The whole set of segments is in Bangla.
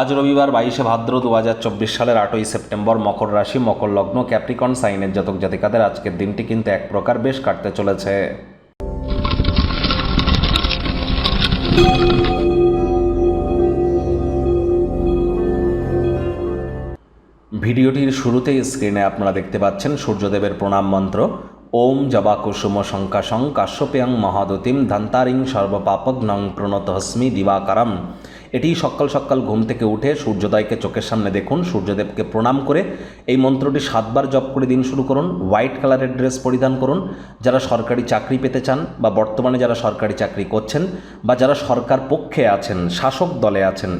আজ রবিবার বাইশে ভাদ্র দু হাজার চব্বিশ সালের আটই সেপ্টেম্বর মকর রাশি, মকর লগ্ন, ক্যাপ্রিকন, সাইনের জাতক জাতিকাদের আজকের দিনটি কিন্তু এক প্রকার বেশ কাটতে চলেছে। ভিডিওটির শুরুতেই স্ক্রিনে আপনারা দেখতে পাচ্ছেন সূর্যদেবের প্রণাম মন্ত্র। ওম জবা কুসুম শঙ্কাশং কাশ্যপেয়ং মহাদতিম ধন্তারিং সর্বপাপগ্নং প্রণত হস্মি দিবাকারম। এটি সকাল সকাল ঘুম থেকে উঠে সূর্যোদয়কে চোখের সামনে দেখুন, সূর্যদেবকে প্রণাম করে এই মন্ত্রটি সাতবার জপ করে দিন শুরু করুন, হোয়াইট কালারের ড্রেস পরিধান করুন। যারা সরকারি চাকরি পেতে চান বা বর্তমানে যারা সরকারি চাকরি করছেন বা যারা সরকার পক্ষে আছেন, শাসক দলে আছেন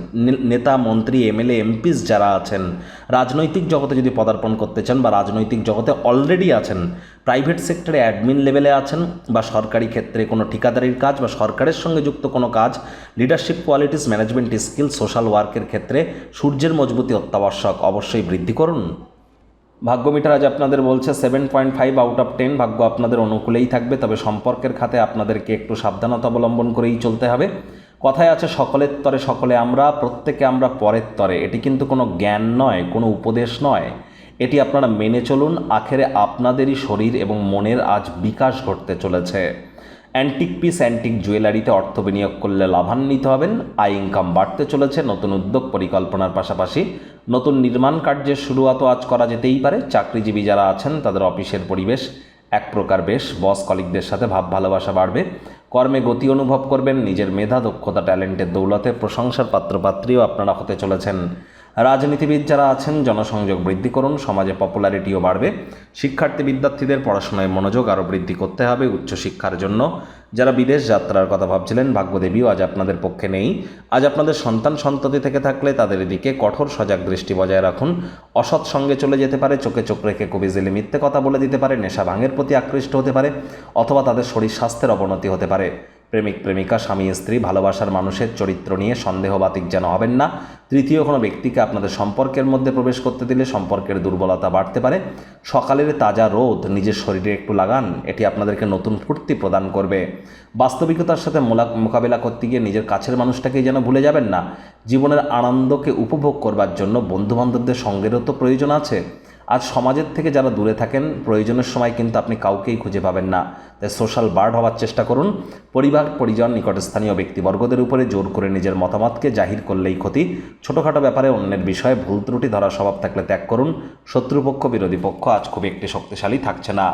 নেতা, মন্ত্রী, এমএলএ, এমপিস যারা আছেন, রাজনৈতিক জগতে যদি পদার্পণ করতে চান বা রাজনৈতিক জগতে অলরেডি আছেন, প্রাইভেট সেক্টরে অ্যাডমিন লেভেলে আছেন বা সরকারি ক্ষেত্রে কোনো ঠিকাদারির কাজ বা সরকারের সঙ্গে যুক্ত কোনো কাজ leadership qualities management skill social ওয়ার্কের ক্ষেত্রে সূর্যের মজবুতি অত্যাবশ্যক অবশ্যই বৃদ্ধি করুন। ভাগ্য মিটার আজ আপনাদের বলছে seven point five out of ten ভাগ্য আপনাদের অনুকূলেই থাকবে, তবে সম্পর্কের খাতে আপনাদেরকে একটু সাবধানতা অবলম্বন করেই চলতে হবে। কথায় আছে, সকলের তরে সকলে আমরা, প্রত্যেকে আমরা পরের তরে। এটি কিন্তু কোনো জ্ঞান নয়, কোনো উপদেশ নয়। এটি আপনারা মেনে চলুন, আখেরে আপনাদেরই শরীর এবং মনের আজ বিকাশ ঘটতে চলেছে। অ্যান্টিক পিস, অ্যান্টিক জুয়েলারিতে অর্থ বিনিয়োগ করলে লাভান্বিত হবেন। আয়, ইনকাম বাড়তে চলেছে। নতুন উদ্যোগ পরিকল্পনার পাশাপাশি নতুন নির্মাণ কার্যের শুরুয়াতও আজ করা যেতেই পারে। চাকরিজীবী যারা আছেন, তাদের অফিসের পরিবেশ এক প্রকার বেশ। বস কলিকদের সাথে ভাব ভালোবাসা বাড়বে। কর্মে গতি অনুভব করবেন। নিজের মেধা, দক্ষতা, ট্যালেন্টের দৌলতে প্রশংসার পাত্রপাত্রীও আপনারা হতে চলেছেন। রাজনীতিবিদ যারা আছেন, জনসংযোগ বৃদ্ধি করুন, সমাজে পপুলারিটিও বাড়বে। শিক্ষার্থী বিদ্যার্থীদের পড়াশোনায় মনোযোগ আরও বৃদ্ধি করতে হবে উচ্চশিক্ষার জন্য। যারা বিদেশ যাত্রার কথা ভাবছিলেন, ভাগ্যদেবীও আজ আপনাদের পক্ষে নেই। আজ আপনাদের সন্তান সন্ততি থেকে থাকলে তাদের দিকে কঠোর সজাগ দৃষ্টি বজায় রাখুন। অসৎ সঙ্গে চলে যেতে পারে, চোখে চোখ রেখে কবি জেলে মিথ্যে কথা বলে দিতে পারে, নেশা ভাঙের প্রতি আকৃষ্ট হতে পারে, অথবা তাদের শরীর স্বাস্থ্যের অবনতি হতে পারে। প্রেমিক প্রেমিকা, স্বামী, স্ত্রী, ভালোবাসার মানুষের চরিত্র নিয়ে সন্দেহবাতিক যেন হবেন না। তৃতীয় কোনো ব্যক্তিকে আপনাদের সম্পর্কের মধ্যে প্রবেশ করতে দিলে সম্পর্কের দুর্বলতা বাড়তে পারে। সকালের তাজা রোদ, নিজের শরীরে একটু লাগান, এটি আপনাদেরকে নতুন ফুর্তি প্রদান করবে। বাস্তবিকতার সাথে মোকাবেলা করতে গিয়ে নিজের কাছের মানুষটাকেই যেন ভুলে যাবেন না। জীবনের আনন্দকে উপভোগ করবার জন্য বন্ধুবান্ধবদের সঙ্গেরও তো প্রয়োজন আছে। আজ সমাজের থেকে যারা দূরে থাকেন, প্রয়োজনের সময় কিন্তু আপনি কাউকেই খুঁজে পাবেন না। তাই সোশ্যাল বার্ড হওয়ার চেষ্টা করুন। পরিবার, পরিজন, নিকটস্থানীয় ব্যক্তিবর্গদের উপরে জোর করে নিজের মতামতকে জাহির করলেই ক্ষতি। ছোটোখাটো ব্যাপারে অন্যের বিষয়ে ভুল ত্রুটি ধরার স্বভাব থাকলে ত্যাগ করুন। শত্রুপক্ষ, বিরোধী পক্ষ আজ খুব একটি শক্তিশালী থাকছে না।